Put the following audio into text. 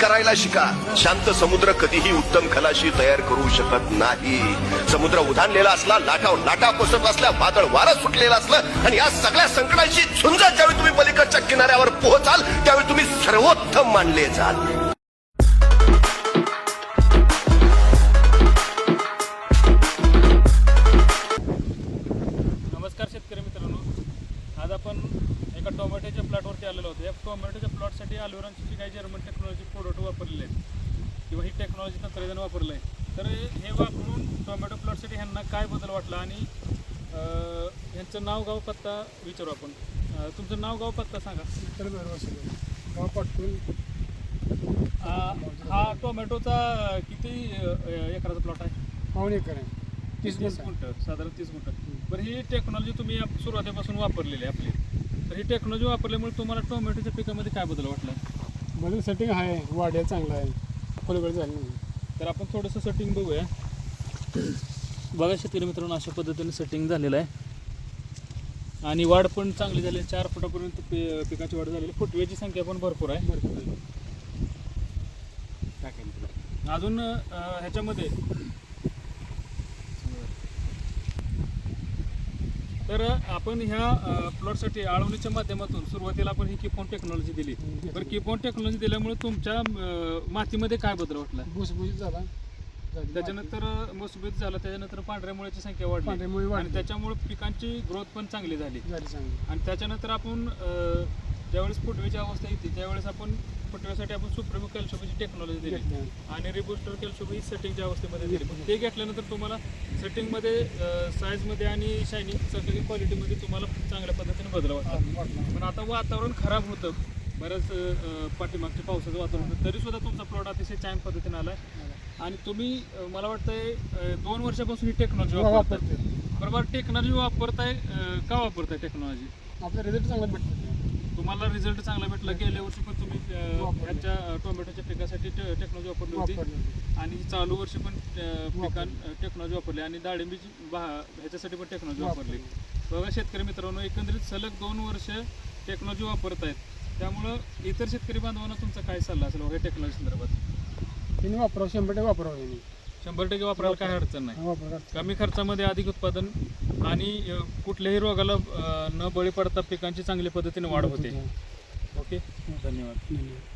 करायला शिका. शांत समुद्र कधीही उत्तम खलाशी तयार करू शकत नाही. समुद्र उधाणलेला असला लाटावर लाटा कोसळत असल्या वादळ वारं सुटलेलं असलं आणि या सगळ्या संकटांशी झुंज ज्यावेळी तुम्ही पलीकडच्या किनाऱ्यावर पोहोचाल त्यावेळी तुम्ही सर्वोत्तम मानले जाल. टोमॅटोच्या प्लॉटवरती आलेलो होतो. या टोमॅटोच्या प्लॉटसाठी अलोरांची जी काही जर्मन टेक्नॉलॉजी प्रोडक्ट वापरलेले आहेत. किंवा ही टेक्नॉलॉजी तंत्रज्ञान वापरलं आहे तर हे वापरून टोमॅटो प्लॉटसाठी ह्यांना काय बदल वाटला आणि ह्यांचं नाव गाव पत्ता विचारू आपण. तुमचं नाव गाव पत्ता सांगा. तर गाव हा टोमॅटोचा किती एकराचा प्लॉट आहे? पाऊण एकर आहे. तीस तीस गुंठ. साधारण तीस गुंठ. बरं ही टेक्नॉलॉजी तुम्ही सुरुवातीपासून वापरलेली आहे आपली. तर ही टेक्नॉलॉजी वापरल्यामुळे तुम्हाला टोमॅटोच्या पिकामध्ये काय बदल वाटला बदल सेटिंग आहे वाढेल चांगला आहे फुलगड झाली नाही तर आपण थोडंसं सेटिंग बघूया बघा शेतकरी मित्रांनो अशा पद्धतीने सेटिंग झालेलं आहे आणि वाढ पण चांगली झाली आहे. चार फुटापर्यंत पि पिकाची वाढ झालेली आहे. फुटव्याची संख्या पण भरपूर आहे भरपूर. अजून ह्याच्यामध्ये तर आपण ह्या प्लॉटसाठी आळवणीच्या माध्यमातून सुरुवातीला आपण ही किफोन टेक्नॉलॉजी दिली. बरं किफोन टेक्नॉलॉजी दिल्यामुळे तुमच्या अं, मातीमध्ये काय बदल वाटला? भुसभुशीत झाला. त्याच्यानंतर मजबूत झालं त्याच्यानंतर पांढऱ्या मुळ्याची संख्या वाढली. आणि त्याच्यामुळे पिकांची ग्रोथ पण चांगली झाली. झाली चांगली. आणि त्याच्यानंतर आपण अं, ज्यावेळेस फुटवेची अवस्था येते त्यावेळेस आपण फुटव्यासाठी आपण सुप्रिमो कॅल्शियमची टेक्नॉलॉजी दिली. आणि रिबुस्टर कॅल्शियम ही सेटिंगच्या अवस्थेमध्ये दिली. पण ते घेतल्यानंतर तुम्हाला सेटिंगमध्ये साईजमध्ये आणि शायनिंग सगळी क्वालिटीमध्ये तुम्हाला चांगल्या पद्धतीने बदल वाटला. पण आता वातावरण खराब होतं. बऱ्याच पाठीमागच्या पावसाचं वातावरण होतं. तरी सुद्धा तुमचा प्लॉट अतिशय छान पद्धतीने आलाय. आणि तुम्ही मला वाटतंय दोन वर्षापासून ही टेक्नॉलॉजी हो, वापरताय. वापरते बरोबर टेक्नॉलॉजी वापरताय का वापरताय टेक्नॉलॉजी आपला रिझल्ट चांगला भेटतो तुम्हाला रिझल्ट चांगला भेटला. गेल्या वर्षी पण तुम्ही. ह्याच्या टोमॅटोच्या पिकासाठी टेक्नॉलॉजी वापरली होती. आणि चालू वर्षी पण पिकां टेक्नॉलॉजी वापरली. आणि डाळिंबीची बा ह्याच्यासाठी पण टेक्नॉलॉजी वापरली. बघा शेतकरी मित्रांनो एकंदरीत सलग दोन वर्ष टेक्नॉलॉजी वापरत आहेत. त्यामुळं इतर शेतकरी बांधवांना तुमचा काय सल्ला असेल बघा टेक्नॉलॉजी संदर्भात? त्यांनी वापरावं शंभर टक्के वापरावं शंभर टक्के वापरायला काय अडचण नाही. वापर कमी खर्चामध्ये अधिक उत्पादन आणि अं, कुठल्याही रोगाला अं, न बळी पडता पिकांची चांगल्या पद्धतीने वाढ होते. ओके? धन्यवाद. धन्यवाद.